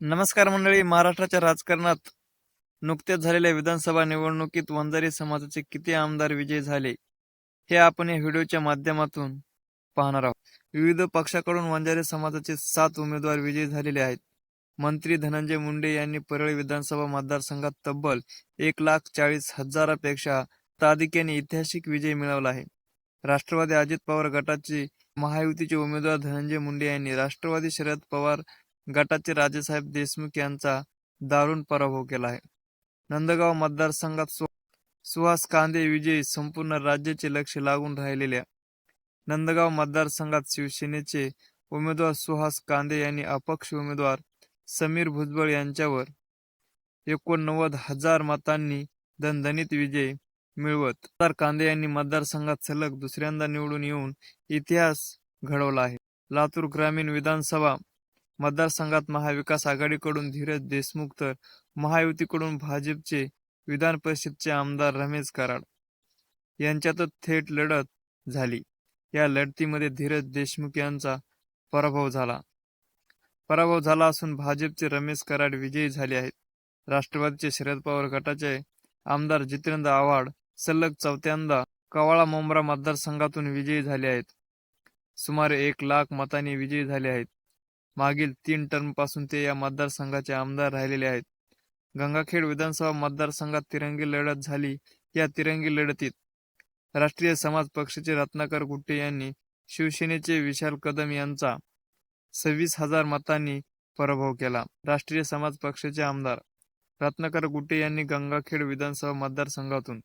नमस्कार मंडळी महाराष्ट्राच्या राजकारणात नुकत्याच झालेल्या विधानसभा निवडणुकीत वंजारी समाजाचे किती आमदार विजयी झाले हे आपण या व्हिडिओच्या माध्यमातून पाहणार आहोत. विविध पक्षाकडून वंजारी समाजाचे सात उमेदवार विजयी झालेले आहेत. मंत्री धनंजय मुंडे यांनी परळी विधानसभा मतदारसंघात तब्बल एक लाख चाळीस हजारापेक्षा तादिक यांनी ऐतिहासिक विजय मिळवला आहे. राष्ट्रवादी अजित पवार गटाचे महायुतीचे उमेदवार धनंजय मुंडे यांनी राष्ट्रवादी शरद पवार गटाचे राजेसाहेब देशमुख यांचा दारुण पराभव केला आहे. नंदगाव मतदारसंघात सुहास कांदे विजयी संपूर्ण राज्याचे लक्ष लागून राहिलेल्या नंदगाव मतदारसंघात शिवसेनेचे उमेदवार सुहास कांदे यांनी अपक्ष उमेदवार समीर भुजबळ यांच्यावर एकोणनव्वद हजार मतांनी दणदणीत विजय मिळवत. तर कांदे यांनी मतदारसंघात सलग दुसऱ्यांदा निवडून येऊन इतिहास घडवला आहे. लातूर ग्रामीण विधानसभा मतदारसंघात महाविकास आघाडीकडून धीरज देशमुख तर महायुतीकडून भाजपचे विधान परिषदचे आमदार रमेश कराड यांच्यातच थेट लढत झाली. या लढतीमध्ये धीरज देशमुख यांचा पराभव झाला. पराभव झाला असून भाजपचे रमेश कराड विजयी झाले आहेत. राष्ट्रवादीचे शरद पवार गटाचे आमदार जितेंद्र आव्हाड सलग चौथ्यांदा कवाळा मोमरा मतदारसंघातून विजयी झाले आहेत. सुमारे एक लाख मतांनी विजयी झाले आहेत. मागील तीन टर्मपासून ते या मतदारसंघाचे आमदार राहिलेले आहेत. गंगाखेड विधानसभा मतदारसंघात तिरंगी लढत झाली या तिरंगी लढतीत राष्ट्रीय समाज पक्षाचे रत्नाकर गुट्टे यांनी शिवसेनेचे विशाल कदम यांचा सव्वीस हजार मतांनी पराभव केला. राष्ट्रीय समाज पक्षाचे आमदार रत्नाकर गुट्टे यांनी गंगाखेड विधानसभा मतदारसंघातून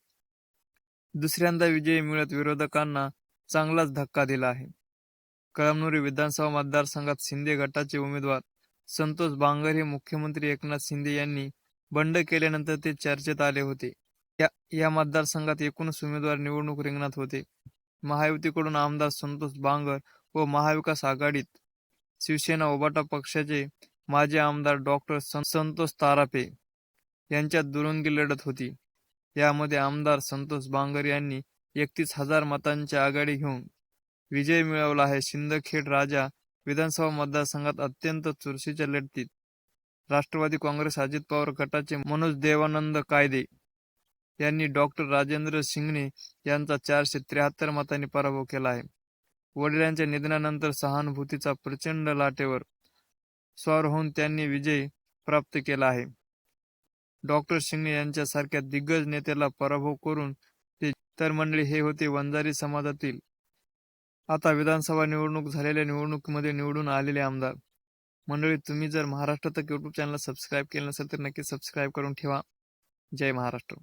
दुसऱ्यांदा विजय मिळत विरोधकांना चांगलाच धक्का दिला आहे. कळमनुरी विधानसभा मतदारसंघात शिंदे गटाचे उमेदवार संतोष बांगर हे मुख्यमंत्री एकनाथ शिंदे यांनी बंड केल्यानंतर ते चर्चेत आले होते. या या मतदारसंघात एकूणच उमेदवार निवडणूक रिंगणात होते. महायुतीकडून आमदार संतोष बांगर व महाविकास आघाडीत शिवसेना ओबाटा पक्षाचे माजी आमदार डॉक्टर संतोष तारापे यांच्यात दुरंगी लढत होती. यामध्ये आमदार संतोष बांगर यांनी एकतीस हजार मतांची आघाडी घेऊन विजय मिळवला आहे. शिंदखेड राजा विधानसभा मतदारसंघात अत्यंत चुरशीच्या लढतीत. राष्ट्रवादी काँग्रेस अजित पवार गटाचे मनोज देवानंद कायदे यांनी डॉक्टर राजेंद्र शिंगणे यांचा चारशे त्र्याहत्तर मतांनी पराभव केला आहे. वडिलांच्या निधनानंतर सहानुभूतीचा प्रचंड लाटेवर स्वार होऊन त्यांनी विजय प्राप्त केला आहे. डॉक्टर शिंगणे यांच्यासारख्या दिग्गज नेत्याला पराभव करून ते तर मंडळी हे होते वंजारी समाजातील आता विधानसभा निवडणूक झालेल्या निवडणुकीमध्ये निवडून आलेले आमदार. मंडळी तुम्ही जर महाराष्ट्र तक युट्यूब चॅनल सबस्क्राईब केलं नसेल तर नक्की सबस्क्राईब करून ठेवा. जय महाराष्ट्र.